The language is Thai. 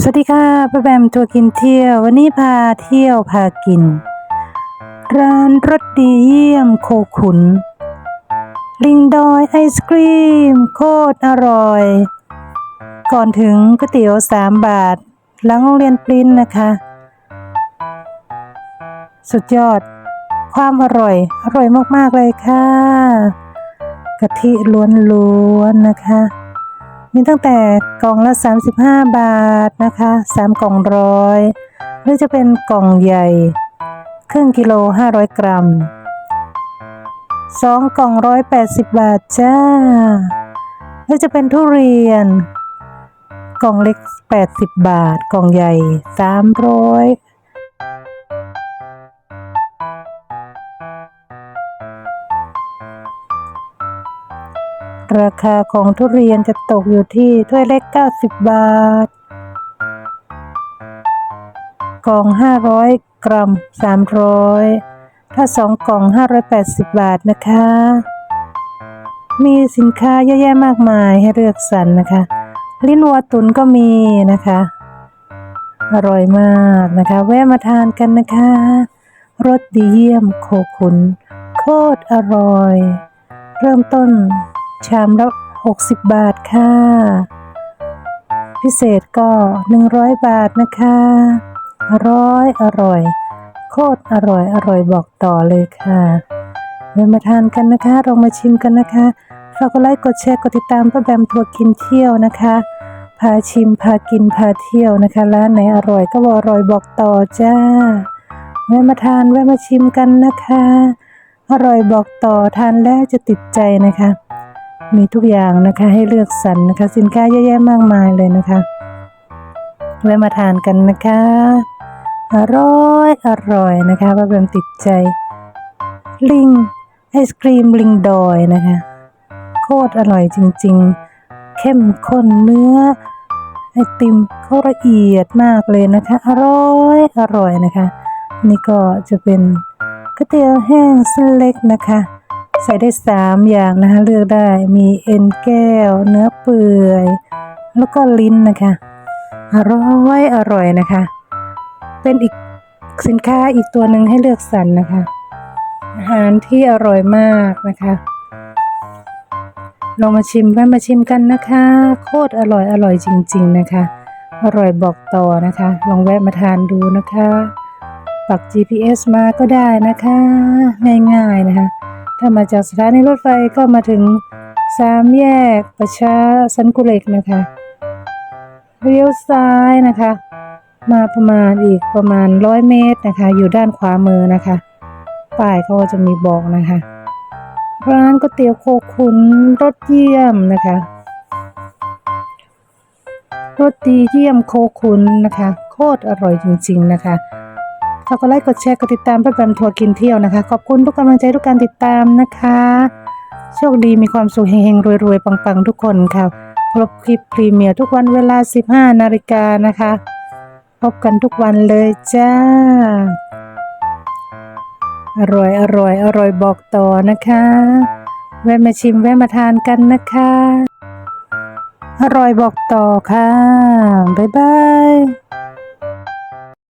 สวัสดีค่ะป้าแบมทัวร์กินเที่ยว วันนี้พาเที่ยวพากิน ร้านรสดีเยี่ยมโคขุน ลิงดอยไอศครีม โคตรอร่อย ก่อนถึงก๋วยเตี๋ยวสามบาท หลังโรงเรียนปริ้นนะคะ สุดยอด ความอร่อย อร่อยมาก ๆ เลยค่ะ กะทิล้วนๆนะคะ มีตั้งแต่กล่องละ 35 บาทนะคะ 3 กล่องร้อยหรือจะเป็นกล่องใหญ่ ครึ่งกิโล 500 กรัม 2 กล่อง 180 บาทจ้าหรือจะเป็นทุเรียน กล่องเล็ก 80 บาท กล่องใหญ่ 300 ราคาของทุเรียนจะตกอยู่ที่ถ้วยเล็ก 90 บาท กล่อง 500 กรัม 300 ถ้า 2 กล่อง 580 บาทนะคะ มีสินค้าเยอะแยะมากมายให้เลือกสรรนะคะ ลิ้นวัวตุนก็มีนะคะ อร่อยมากนะคะ แวะมาทานกันนะคะ รสดีเยี่ยมโคขุน โคตรอร่อย เริ่มต้น ชามละ 60 บาทค่ะ พิเศษก็ 100 บาทนะคะ อร่อยอร่อย โคตรอร่อยอร่อยบอกต่อเลยค่ะเดี๋ยวมาทานกันนะคะลองมาชิมกันนะคะฝากกดไลค์กดแชร์กดติดตามป้าแบมทัวร์กินเที่ยวนะคะ พาชิมพากินพาเที่ยวนะคะร้านไหนอร่อยก็บอกอร่อยบอกต่อจ้าแวะมาทานแวะมาชิมกันนะคะ อร่อยบอกต่อทานแล้วจะติดใจนะคะ มีทุกอย่างนะคะให้เลือกสรรนะคะ สินค้าเยอะแยะมากมายเลยนะคะแวะมาทานกันนะคะ อร่อยอร่อยนะคะว่าเป็นติดใจ ลิงไอศครีมลิงดอยนะคะ โคตรอร่อยจริง ๆ เข้มข้นเนื้อไอติมเขาละเอียดมากเลยนะคะ อร่อยอร่อยนะคะ นี่ก็จะเป็นก๋วยเตี๋ยวแห้งเส้นเล็กนะคะ ใส่ได้สามอย่างนะคะเลือกได้มีเอ็นแก้ว เนื้อเปื่อย แล้วก็ลิ้นนะคะ อร่อยอร่อยนะคะ เป็นอีกสินค้าอีกตัวหนึ่งให้เลือกสรรนะคะ อาหารที่อร่อยมากนะคะลองมาชิมแวะมาชิมกันนะคะ โคตรอร่อยอร่อยจริง ๆนะคะ อร่อยบอกต่อนะคะ ลองแวะมาทานดูนะคะปัก GPS มาก็ได้นะคะ ง่ายๆนะคะ ถ้ามาจากสถานีรถไฟก็มาถึงสามแยกประชาสันกุเล็กนะคะเลี้ยวซ้ายนะคะ มาประมาณอีกประมาณร้อยเมตรนะคะ อยู่ด้านขวามือนะคะป้ายเขาจะมีบอกนะคะ ร้านก๋วยเตี๋ยวโคขุนรสเยี่ยมนะคะรสดีเยี่ยมโคขุนนะคะ โคตรอร่อยจริง ๆ นะคะ ฝากกดไลค์กดแชร์กดติดตามป้าแบมทัวร์กินเที่ยวนะคะ ขอบคุณทุกกำลังใจทุกการติดตามนะคะ โชคดีมีความสุขเฮงๆรวยๆปังๆ ทุกคนค่ะพบคลิปพรีเมียร์ทุกวันเวลา 15นาฬิกานะคะ พบกันทุกวันเลยจ้า อร่อยอร่อยอร่อยบอกต่อนะคะ แวะมาชิมแวะมาทานกันนะคะ อร่อยบอกต่อค่ะ บ๊ายบาย